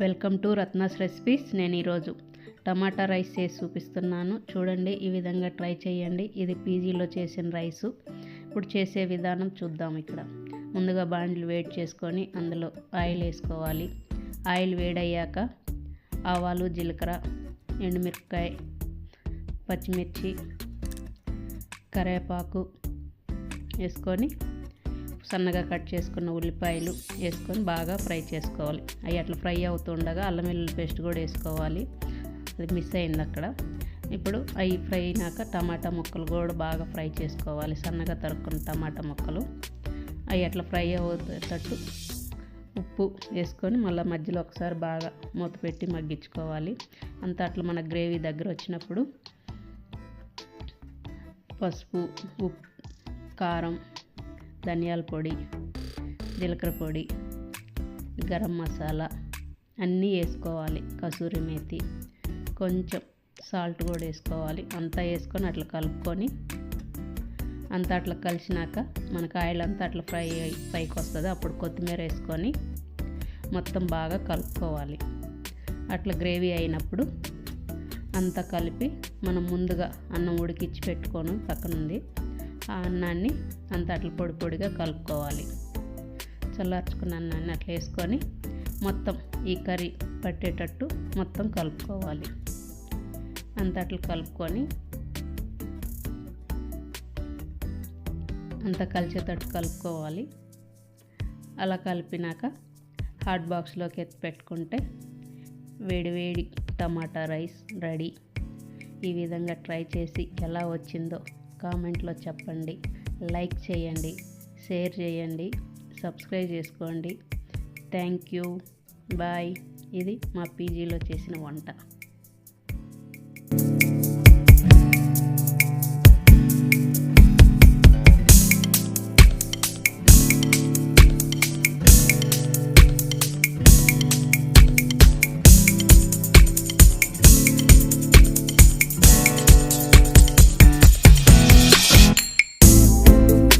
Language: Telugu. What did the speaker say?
Welcome to Ratna's recipes. నేను ఈరోజు టమాటా రైస్ చేసి చూపిస్తున్నాను. చూడండి ఈ విధంగా ట్రై చేయండి. ఇది పీజీలో చేసిన రైసు. ఇప్పుడు చేసే విధానం చూద్దాం ఇక్కడ. ముందుగా బాండ్లు వేడి చేసుకొని అందులో ఆయిల్ వేసుకోవాలి. ఆయిల్ వేడయ్యాక ఆవాలు జీలకర్ర ఎండుమిరపకాయ పచ్చిమిర్చి కరివేపాకు వేసుకొని సన్నగా కట్ చేసుకున్న ఉల్లిపాయలు వేసుకొని బాగా ఫ్రై చేసుకోవాలి. అవి అట్లా ఫ్రై అవుతుండగా అల్లం వెల్లుల్లి పేస్ట్ కూడా వేసుకోవాలి. అది మిస్ అయింది అక్కడ. ఇప్పుడు అవి ఫ్రై అయినాక టమాటా ముక్కలు కూడా బాగా ఫ్రై చేసుకోవాలి. సన్నగా తరుక్కున్న టమాటా ముక్కలు. అవి అట్లా ఫ్రై అవుతేటట్టు ఉప్పు వేసుకొని మళ్ళీ మధ్యలో ఒకసారి బాగా మూత పెట్టి మగ్గించుకోవాలి. అంతా అట్లా మన గ్రేవీ దగ్గర వచ్చినప్పుడు పసుపు ఉప్పు కారం ధనియాల పొడి జీలకర్ర పొడి గరం మసాలా అన్నీ వేసుకోవాలి. కసూరి మేతి కొంచెం సాల్ట్ కూడా వేసుకోవాలి. అంతా వేసుకొని అట్లా కలుపుకొని అంతా అట్లా కలిసినాక మనకు ఆయిల్ అంతా అట్లా ఫ్రై అయి పైకి వస్తుంది. అప్పుడు కొత్తిమీర వేసుకొని మొత్తం బాగా కలుపుకోవాలి. అట్లా గ్రేవీ అయినప్పుడు అంతా కలిపి మనం ముందుగా అన్నం ఉడికిచ్చి పెట్టుకొని పక్కనుంది. ఆ అన్నాన్ని అంత అట్లా పొడి పొడిగా కలుపుకోవాలి. చల్లార్చుకున్న అన్నాన్ని అట్లా వేసుకొని మొత్తం ఈ కర్రీ పట్టేటట్టు మొత్తం కలుపుకోవాలి. అంత అట్లా కలుపుకొని అంత కలిసేటట్టు కలుపుకోవాలి. అలా కలిపినాక హాట్ బాక్స్లోకి ఎత్తి పెట్టుకుంటే వేడివేడి టమాటా రైస్ రెడీ. ఈ విధంగా ట్రై చేసి ఎలా వచ్చిందో కామెంట్లో చెప్పండి లైక్ చేయండి షేర్ చేయండి సబ్స్క్రైబ్ చేసుకోండి. Thank you. బాయ్. ఇది మా పీజీలో చేసిన వంట.